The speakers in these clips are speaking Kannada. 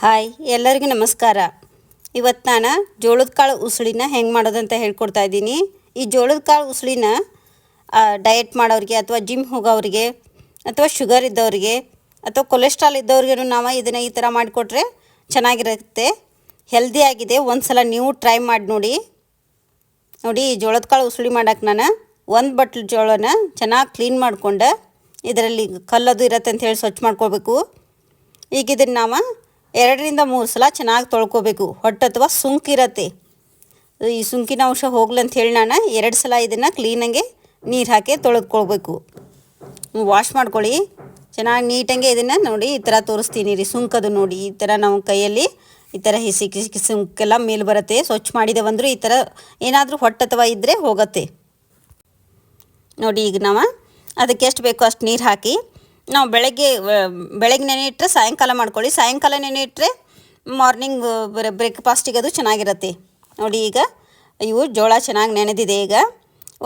ಹಾಯ್, ಎಲ್ಲರಿಗೂ ನಮಸ್ಕಾರ. ಇವತ್ತು ನಾನು ಜೋಳದ ಕಾಳು ಉಸುಳಿನ ಹೆಂಗೆ ಮಾಡೋದಂತ ಹೇಳ್ಕೊಡ್ತಾ ಇದ್ದೀನಿ. ಈ ಜೋಳದ ಕಾಳು ಉಸುಳಿನ ಡಯಟ್ ಮಾಡೋರಿಗೆ ಅಥವಾ ಜಿಮ್ ಹೋಗೋರಿಗೆ ಅಥವಾ ಶುಗರ್ ಇದ್ದವ್ರಿಗೆ ಅಥವಾ ಕೊಲೆಸ್ಟ್ರಾಲ್ ಇದ್ದವ್ರಿಗೂ ನಾವು ಇದನ್ನು ಈ ಥರ ಮಾಡಿಕೊಟ್ರೆ ಚೆನ್ನಾಗಿರುತ್ತೆ. ಹೆಲ್ದಿ ಆಗಿದೆ. ಒಂದು ಸಲ ನೀವು ಟ್ರೈ ಮಾಡಿ ನೋಡಿ. ನೋಡಿ, ಈ ಜೋಳದ ಕಾಳು ಉಸುಳಿ ಮಾಡೋಕೆ ನಾನು ಒಂದು ಬಟ್ಲು ಜೋಳನ ಚೆನ್ನಾಗಿ ಕ್ಲೀನ್ ಮಾಡಿಕೊಂಡು, ಇದರಲ್ಲಿ ಕಲ್ಲದು ಇರತ್ತೆ ಅಂತ ಹೇಳಿ ಸ್ವಚ್ಛ ಮಾಡ್ಕೋಬೇಕು. ಈಗ ಇದನ್ನು ನಾವು ಎರಡರಿಂದ ಮೂರು ಸಲ ಚೆನ್ನಾಗಿ ತೊಳ್ಕೊಬೇಕು. ಹೊಟ್ಟೆ ಅಥವಾ ಸುಂಕಿರತ್ತೆ ಈ ಸುಂಕಿನ ಅಂಶ ಹೋಗ್ಲಂತ ಹೇಳಿ ನಾನು ಎರಡು ಸಲ ಇದನ್ನು ಕ್ಲೀನಾಗೆ ನೀರು ಹಾಕಿ ತೊಳೆದ್ಕೊಳ್ಬೇಕು ವಾಶ್ ಮಾಡ್ಕೊಳ್ಳಿ. ಚೆನ್ನಾಗಿ ನೀಟಂಗೆ ಇದನ್ನು ನೋಡಿ ಈ ಥರ ತೋರಿಸ್ತೀನಿ ರೀ ಸುಂಕದು ನೋಡಿ. ಈ ಥರ ನಾವು ಕೈಯಲ್ಲಿ ಈ ಥರ ಹಿಸಿ ಕಿಸಿ ಸುಂಕೆಲ್ಲ ಮೇಲೆ ಬರುತ್ತೆ. ಸ್ವಚ್ಛ ಮಾಡಿದೆವಂದ್ರೆ ಈ ಥರ ಏನಾದರೂ ಹೊಟ್ಟೆ ಅಥವಾ ಇದ್ದರೆ ಹೋಗುತ್ತೆ. ನೋಡಿ ಈಗ ನಾವು ಅದಕ್ಕೆ ಎಷ್ಟು ಬೇಕೋ ಅಷ್ಟು ನೀರು ಹಾಕಿ ನಾವು ಬೆಳಗ್ಗೆ ಬೆಳಗ್ಗೆ ನೆನೆ ಇಟ್ಟರೆ ಸಾಯಂಕಾಲ ಮಾಡ್ಕೊಳ್ಳಿ. ಸಾಯಂಕಾಲ ನೆನೆ ಇಟ್ಟರೆ ಮಾರ್ನಿಂಗ್ ಬ್ರೇಕ್ಫಾಸ್ಟಿಗೆ ಅದು ಚೆನ್ನಾಗಿರುತ್ತೆ. ನೋಡಿ ಈಗ ಇವು ಜೋಳ ಚೆನ್ನಾಗಿ ನೆನೆದಿದೆ ಈಗ.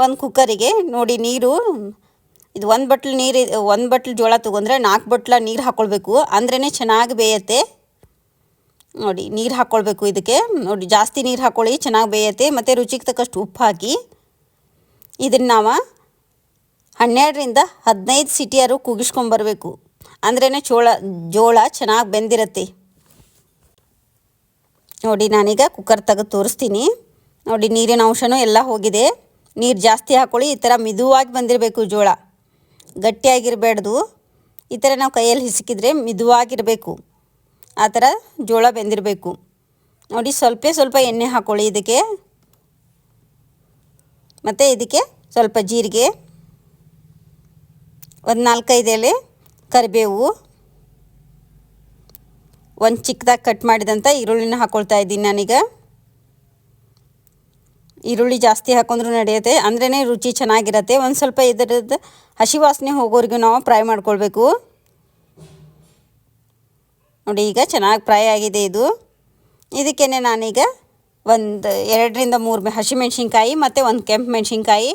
ಒಂದು ಕುಕ್ಕರಿಗೆ ನೋಡಿ ನೀರು, ಇದು ಒಂದು ಬಟ್ಲು ನೀರು, ಒಂದು ಬಟ್ಲು ಜೋಳ ತೊಗೊಂಡ್ರೆ ನಾಲ್ಕು ಬಟ್ಲ ನೀರು ಹಾಕ್ಕೊಳ್ಬೇಕು ಅಂದ್ರೇ ಚೆನ್ನಾಗಿ ಬೇಯತ್ತೆ. ನೋಡಿ, ನೀರು ಹಾಕ್ಕೊಳ್ಬೇಕು ಇದಕ್ಕೆ. ನೋಡಿ, ಜಾಸ್ತಿ ನೀರು ಹಾಕ್ಕೊಳ್ಳಿ ಚೆನ್ನಾಗಿ ಬೇಯತ್ತೆ. ಮತ್ತು ರುಚಿಗೆ ತಕ್ಕಷ್ಟು ಉಪ್ಪು ಹಾಕಿ, ಇದನ್ನು ನಾವು ಹನ್ನೆರಡರಿಂದ ಹದಿನೈದು ಸಿಟಿಯಾರು ಕೂಗಿಸ್ಕೊಂಬರ್ಬೇಕು ಅಂದ್ರೇ ಚೋಳ, ಜೋಳ ಚೆನ್ನಾಗಿ ಬೆಂದಿರತ್ತೆ. ನೋಡಿ, ನಾನೀಗ ಕುಕ್ಕರ್ ತೆಗೆದು ತೋರಿಸ್ತೀನಿ. ನೋಡಿ, ನೀರಿನ ಅಂಶನೂ ಎಲ್ಲ ಹೋಗಿದೆ. ನೀರು ಜಾಸ್ತಿ ಹಾಕ್ಕೊಳ್ಳಿ ಈ ಥರ ಮಿದುವಾಗಿ ಬಂದಿರಬೇಕು ಜೋಳ. ಗಟ್ಟಿಯಾಗಿರಬೇಡ್ದು. ಈ ಥರ ನಾವು ಕೈಯಲ್ಲಿ ಹಿಸುಕಿದ್ರೆ ಮಿದುವಾಗಿರಬೇಕು. ಆ ಥರ ಜೋಳ ಬೆಂದಿರಬೇಕು. ನೋಡಿ, ಸ್ವಲ್ಪ ಸ್ವಲ್ಪ ಎಣ್ಣೆ ಹಾಕ್ಕೊಳ್ಳಿ ಇದಕ್ಕೆ. ಮತ್ತು ಇದಕ್ಕೆ ಸ್ವಲ್ಪ ಜೀರಿಗೆ. ಒಂದು ನಾಲ್ಕೈದು ಎಲೆ, ಕರಿಬೇವು. ಒಂದು ಚಿಕ್ಕದಾಗಿ ಕಟ್ ಮಾಡಿದಂಥ ಈರುಳ್ಳಿನ ಹಾಕ್ಕೊಳ್ತಾ ಇದ್ದೀನಿ ನಾನೀಗ. ಈರುಳ್ಳಿ ಜಾಸ್ತಿ ಹಾಕೊಂಡ್ರು ನಡೆಯುತ್ತೆ ಅಂದ್ರೇ ರುಚಿ ಚೆನ್ನಾಗಿರತ್ತೆ. ಒಂದು ಸ್ವಲ್ಪ ಇದರದ್ದು ಹಸಿ ವಾಸನೆ ಹೋಗೋರಿಗೂ ನಾವು ಫ್ರೈ ಮಾಡ್ಕೊಳ್ಬೇಕು. ನೋಡಿ, ಈಗ ಚೆನ್ನಾಗಿ ಫ್ರೈ ಆಗಿದೆ ಇದು. ಇದಕ್ಕೇ ನಾನೀಗ ಒಂದು ಎರಡರಿಂದ ಮೂರು ಹಸಿಮೆಣ್ಸಿನ್ಕಾಯಿ ಮತ್ತು ಒಂದು ಕೆಂಪು ಮೆಣಸಿನ್ಕಾಯಿ,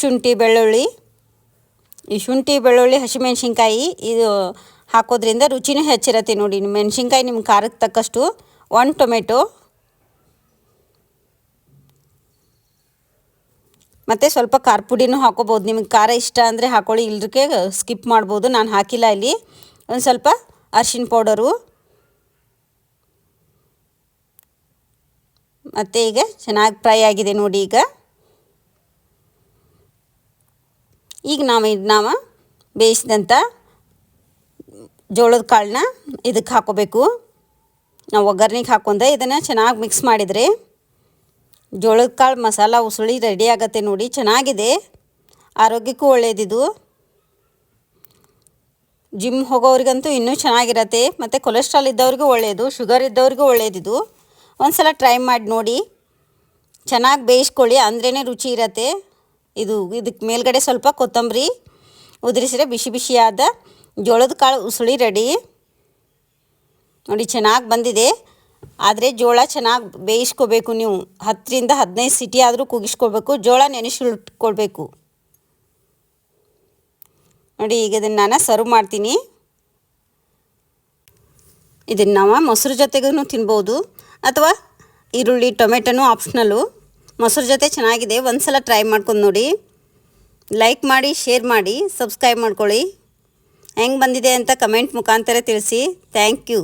ಶುಂಠಿ, ಬೆಳ್ಳುಳ್ಳಿ. ಈ ಶುಂಠಿ, ಬೆಳ್ಳುಳ್ಳಿ, ಹಸಿಮೆಣ್ಸಿನ್ಕಾಯಿ ಇದು ಹಾಕೋದ್ರಿಂದ ರುಚಿನೂ ಹೆಚ್ಚಿರತ್ತೆ ನೋಡಿ. ಮೆಣಸಿನ್ಕಾಯಿ ನಿಮ್ಮ ಖಾರಕ್ಕೆ ತಕ್ಕಷ್ಟು ಒನ್ ಟೊಮೆಟೊ ಮತ್ತು ಸ್ವಲ್ಪ ಖಾರ ಪುಡಿನೂ ಹಾಕೋಬೋದು. ನಿಮಗೆ ಖಾರ ಇಷ್ಟ ಅಂದರೆ ಹಾಕೊಳ್ಳಿ ಇಲ್ಲದಕ್ಕೆ ಸ್ಕಿಪ್ ಮಾಡ್ಬೋದು. ನಾನು ಹಾಕಿಲ್ಲ ಇಲ್ಲಿ. ಒಂದು ಸ್ವಲ್ಪ ಅರ್ಶಿಣ ಪೌಡರು. ಮತ್ತು ಈಗ ಚೆನ್ನಾಗಿ ಫ್ರೈ ಆಗಿದೆ ನೋಡಿ ಈಗ. ಈಗ ನಾವು ಇದು ನಾವು ಬೇಯಿಸಿದಂಥ ಜೋಳದ ಕಾಳನ್ನ ಇದಕ್ಕೆ ಹಾಕೋಬೇಕು. ನಾವು ಒಗ್ಗರ್ನಿಗೆ ಹಾಕೊಂಡೆ ಇದನ್ನು ಚೆನ್ನಾಗಿ ಮಿಕ್ಸ್ ಮಾಡಿದರೆ ಜೋಳದ ಕಾಳು ಮಸಾಲ ಉಸುಳಿ ರೆಡಿ ಆಗುತ್ತೆ ನೋಡಿ, ಚೆನ್ನಾಗಿದೆ. ಆರೋಗ್ಯಕ್ಕೂ ಒಳ್ಳೆಯದಿದು ಜಿಮ್ ಹೋಗೋರಿಗಂತೂ ಇನ್ನೂ ಚೆನ್ನಾಗಿರತ್ತೆ, ಮತ್ತು ಕೊಲೆಸ್ಟ್ರಾಲ್ ಇದ್ದವ್ರಿಗೂ ಒಳ್ಳೆಯದು ಶುಗರ್ ಇದ್ದವ್ರಿಗೂ ಒಳ್ಳೆಯದಿದು ಒಂದು ಸಲ ಟ್ರೈ ಮಾಡಿ ನೋಡಿ. ಚೆನ್ನಾಗಿ ಬೇಯಿಸ್ಕೊಳ್ಳಿ ಅಂದ್ರೇ ರುಚಿ ಇರತ್ತೆ. ಇದು ಇದಕ್ಕೆ ಮೇಲ್ಗಡೆ ಸ್ವಲ್ಪ ಕೊತ್ತಂಬರಿ ಉದುರಿಸಿದ್ರೆ ಬಿಸಿ ಬಿಸಿಯಾದ ಜೋಳದ ಕಾಳು ಉಸುಳಿ ರೆಡಿ. ನೋಡಿ ಚೆನ್ನಾಗಿ ಬಂದಿದೆ. ಆದರೆ ಜೋಳ ಚೆನ್ನಾಗಿ ಬೇಯಿಸ್ಕೋಬೇಕು ನೀವು. ಹತ್ತರಿಂದ ಹದಿನೈದು ಸಿಟಿ ಆದರೂ ಕೂಗಿಸ್ಕೊಳ್ಬೇಕು ಜೋಳ ನೆನೆಸಿಟ್ಕೊಳ್ಬೇಕು. ನೋಡಿ ಈಗ ಇದನ್ನು ನಾನು ಸರ್ವ್ ಮಾಡ್ತೀನಿ. ಇದನ್ನು ನಾವು ಮೊಸರು ಜೊತೆಗೂ ತಿನ್ಬೋದು. ಅಥವಾ ಈರುಳ್ಳಿ, ಟೊಮೆಟೊನೂ ಆಪ್ಷನಲ್ಲು ಮೊಸರು ಜೊತೆ ಚೆನ್ನಾಗಿದೆ. ಒಂದು ಸಲ ಟ್ರೈ ಮಾಡ್ಕೊಂಡು ನೋಡಿ. ಲೈಕ್ ಮಾಡಿ ಶೇರ್ ಮಾಡಿ ಸಬ್ಸ್ಕ್ರೈಬ್ ಮಾಡ್ಕೊಳ್ಳಿ. ಹೆಂಗೆ ಬಂದಿದೆ ಅಂತ ಕಮೆಂಟ್ ಮುಖಾಂತರ ತಿಳಿಸಿ. Thank you